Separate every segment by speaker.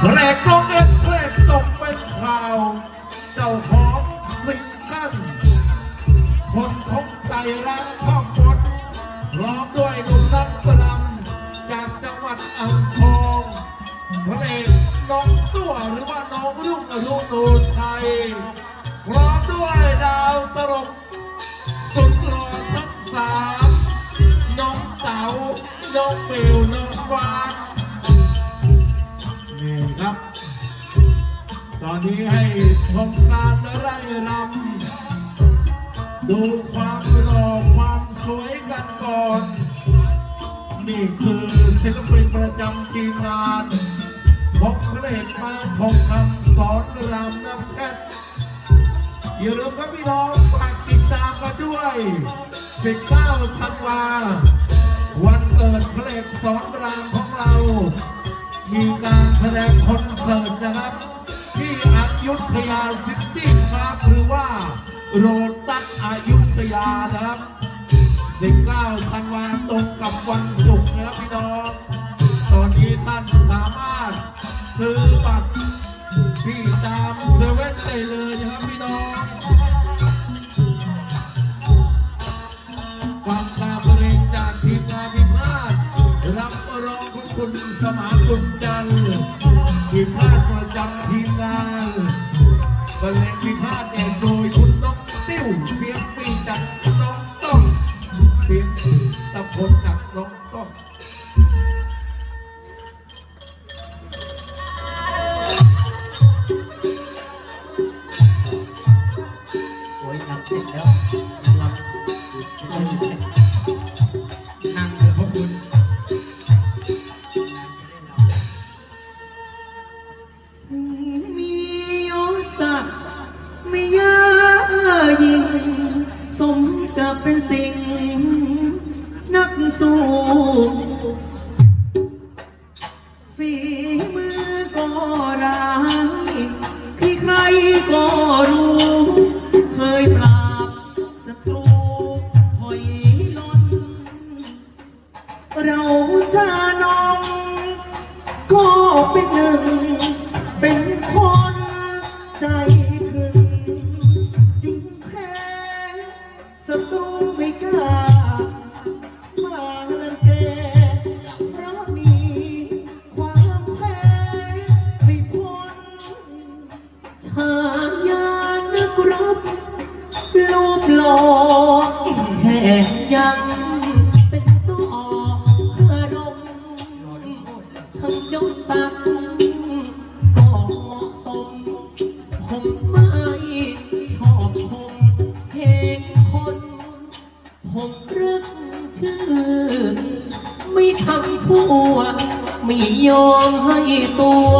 Speaker 1: เพลงนกเอ็นเพลงตกเป็นข่าว เจ้าของสิงกันคนของใจรักข้อมดพร้อมด้วยหนุ่มนักกลำจากจังหวัดอ่างทองเพลงน้องตัวหรือว่าน้องรุ่งอรุณโนไทยพร้อมด้วยดาวตลกสุดหล่อทั้งสามน้องเต๋าน้องเบลน้องวาน นี่ครับ ตอนนี้ให้ชมการไร่รำดูความหล่อความสวยกันก่อน นี่คือศิลปินประจำทีมงานของเพลงมาทองคำสอนรำน้ำแคทอย่าลืมครับพี่น้องฝากติดตามกันด้วย 19ธันวาวันเกิดเพลงสอนรามของเรามีการแส ดงคอนเสิร์ตนะครับ ที่อยุธยาซิตี้พาร์คหรือว่าโรตัสอยุธยานะครับ19ธันวาตรงกับวันศุกร์นะครับพี่น้อง ตอนนี้ท่านสามารถซื้อบัตรที่ตามเซเว่นได้เลยนะครับพี่น้องฟังการเพลงจากทีมงานพิพาทรับรองคุณคุณสมานกุลจันทร์ พิพาทประจำทีมงานบรรเลงพิพาทเองโดยคุณนกติ้วเพียงปีจากน้องต้นเพียงตะพลจากน้องต้น
Speaker 2: โอ้ยลำเสร็จแล้วลำ ฝีมือก็ร้ายใครๆก็รู้ เคยปราบศัตรูถอยล่นเราจะน้อง ก็เป็นหนึ่งเป็น ยังเป็นตัวคารมทั้งยศศักดิ์ก็เหมาะสม ผมไม่ชอบคมเหตุคน ผมรักชื่อ ไม่ทำทั่ว ไม่ยอมให้ตัว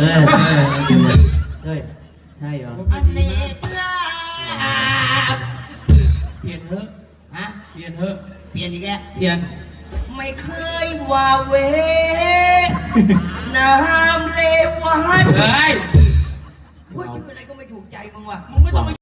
Speaker 2: เออเออเฮ้ยใช่เหรอ
Speaker 3: อันกลาบ
Speaker 1: เปลี่ยนเถอะ
Speaker 3: ฮะ
Speaker 1: เปลี่ยนเถอะ
Speaker 3: เปลี่ยนอีกแล้ว
Speaker 1: เปลี่ยน
Speaker 3: ไม่เคยว่าเวน้ำเลววัน
Speaker 1: เฮ้ย
Speaker 3: ว่าชื่ออะไรก็ไม่ถูกใจมึงว่ะ
Speaker 1: มึงไม่ต้องมา